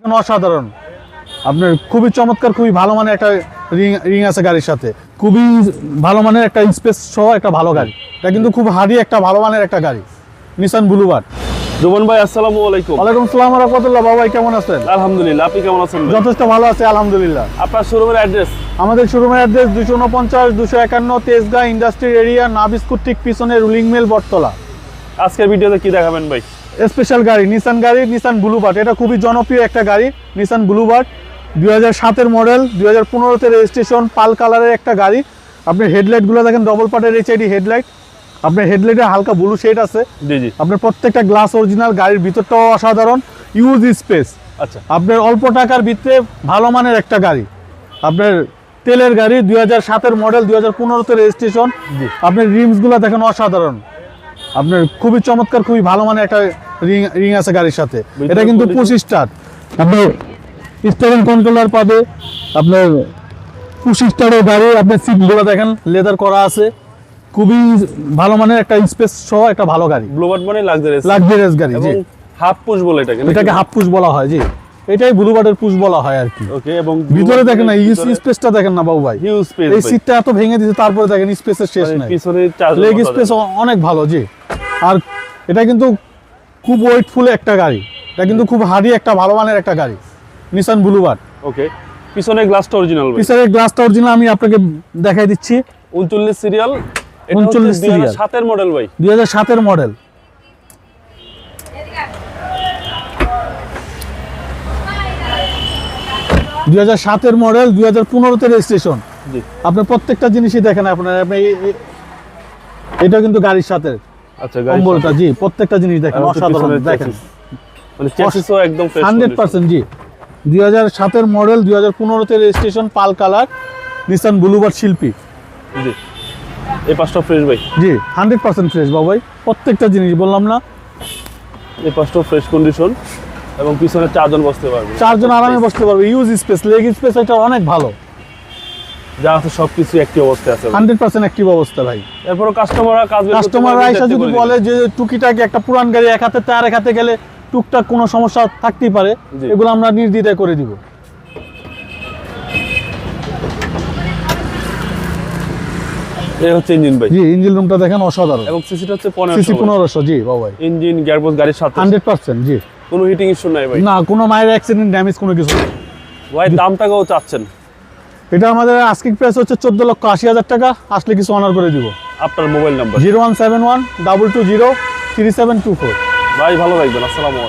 এখন অসাধারণ। আপনার খুবই চমৎকার খুবই ভালো মানের একটা রিং রিং আছে গাড়ির সাথে। খুবই ভালো মানের একটা স্পেস সহ একটা ভালো গাড়ি। এটা কিন্তু খুব হারি একটা ভালো মানের একটা গাড়ি। নিসান ব্লুবার জুবন ভাই আসসালামু আলাইকুম। ওয়ালাইকুম সালাম রহমতুল্লাহ। বাবাই কেমন আছেন? আলহামদুলিল্লাহ আপনি কেমন আছেন যথেষ্ট ভালো আছে আলহামদুলিল্লাহ। আপনার শোরুমের অ্যাড্রেস আমাদের শোরুমের অ্যাড্রেস দুশো উনপঞ্চাশ দুশো একান্ন তেজগাঁ ইন্ডাস্ট্রিয়াল এরিয়া নাবিস্কুট ঠিক পিছনে রুলিং মিল বটতলা। আজকের ভিডিওতে কি দেখাবেন ভাই? স্পেশাল গাড়ি নিসান গাড়ি নিসান ব্লুবার্ড এটা খুবই জনপ্রিয় একটা গাড়ি নিসান ব্লুবার্ড দুই হাজার সাতের মডেল দুই হাজার পনেরোতে রেজিস্ট্রেশন পাল কালারের একটা গাড়ি। আপনি হেডলাইটগুলো দেখেন ডবল পার্টের এইচআইডি হেডলাইট আপনার হেডলাইটে হালকা ব্লু শেড আছে। জি জি। আপনার প্রত্যেকটা গ্লাস অরিজিনাল গাড়ির ভিতরটাও অসাধারণ। ইউজ স্পেস আচ্ছা। আপনার অল্প টাকার ভিতরে ভালো মানের একটা গাড়ি। আপনার তেলের গাড়ি দুই হাজার সাতের মডেল দুই হাজার পনেরোতে রেজিস্ট্রেশন। আপনার রিমসগুলো দেখেন অসাধারণ। আপনার খুবই চমৎকার খুবই ভালো মানের একটা রিং রিং আছে গাড়ির সাথে। এটা কিন্তু পুশ স্টার আপনার স্টারিং কন্ট্রোলার পাবে আপনার পুশ স্টারের গাড়ি আপনার সিটগুলো দেখেন লেদার করা আছে। খুবই ভালো মানের একটা স্পেস সহ একটা ভালো গাড়ি। ব্লুবার্ড মানে লাক্সারিয়াস লাক্সারিয়াস গাড়ি জি। হাফ পুশ বলে এটাকে এটাকে হাফ পুশ বলা হয় জি। এটাই ব্লুবার্ডের পুশ বলা হয় আর কি। ওকে এবং ভিতরে দেখেন না ইউজ স্পেসটা দেখেন না বাবু ভাই। হিউজ স্পেস এই সিটটা এত ভেঙে দিয়েছে তারপরে দেখেন স্পেসের শেষ নাই। পিছনে লেগ স্পেস অনেক ভালো জি। আর এটা কিন্তু খুব ওয়েটফুল একটা গাড়ি। এটা কিন্তু খুব হারি একটা ভালো মানের একটা গাড়ি। নিসান ব্লুবার্ড ওকে পিছনে গ্লাসটা অরিজিনাল ভাই। পিছনের গ্লাসটা অরিজিনাল আমি আপনাকে দেখাই দিচ্ছি। 39 সিরিয়াল উনচল্লিশ সিরিয়াল সাতের মডেল ভাই। দুই হাজার সাতের মডেল দুই হাজার সাতের মডেল দুই হাজার পনেরোতে রেজিস্ট্রেশন আপনার প্রত্যেকটা জিনিসই দেখেন আপনার। আপনি এটা কিন্তু গাড়ির সাথে। আচ্ছা কম্বলটা জি প্রত্যেকটা জিনিস দেখেন অসাধারণ দেখেন। মানে চেসিসও একদম ফ্রেশ হান্ড্রেড পার্সেন্ট জি। দুই হাজার সাতের মডেল দুই হাজার পনেরোতে registration pearl colour Nissan Bluebird Sylphy. জি। এই পাঁচটা ফ্রেশ ভাই। জি হান্ড্রেড পার্সেন্ট ফ্রেশ বাবাই প্রত্যেকটা জিনিস বললাম না। এই পাঁচটা ফ্রেশ কন্ডিশন এবং পিছনে চারজন বসতে পারবে। চারজন আরামে বসতে পারবে ইউজ স্পেস লেগ স্পেস এটা অনেক ভালো। যা আছে সবকিছু একটি অবস্থায় আছে ভাই। হান্ড্রেড পার্সেন্ট অ্যাক্টিভ অবস্থা ভাই। এরপরও কাস্টমাররা কাজ বের করতে কাস্টমার পারবে, আইসা যাতে যদি বলে। যে টুকিটাকি একটা পুরান গাড়ি এক হাতে আর এক হাতে গেলে টুকটাক কোনো সমস্যা থাকতেই পারে। এগুলো আমরা নির্দ্বিধায় করে দিব। এই হচ্ছে ইঞ্জিন ভাই। জি ইঞ্জিন রুমটা দেখেন অসাধারণ। এবং সিসিটা হচ্ছে সিসি পনেরো পনেরোশো জি বাবাই ইঞ্জিন গিয়ারবক্স গাড়ির সাথে। হান্ড্রেড পার্সেন্ট জি। কোনো হিটিং ইস্যু নাই ভাই। না কোনো মায়ের অ্যাক্সিডেন্ট ড্যামেজ কোনো কিছু। ভাই দামটাকেও চাচ্ছেন। এটা আমাদের আজকের প্রাইস হচ্ছে চোদ্দ লক্ষ আশি হাজার টাকা। আসলে কিছু অনার করে দিব। আপনার mobile number zero one seven one double two zero three seven two four ভাই ভালো থাকবেন। আসসালামু আলাইকুম।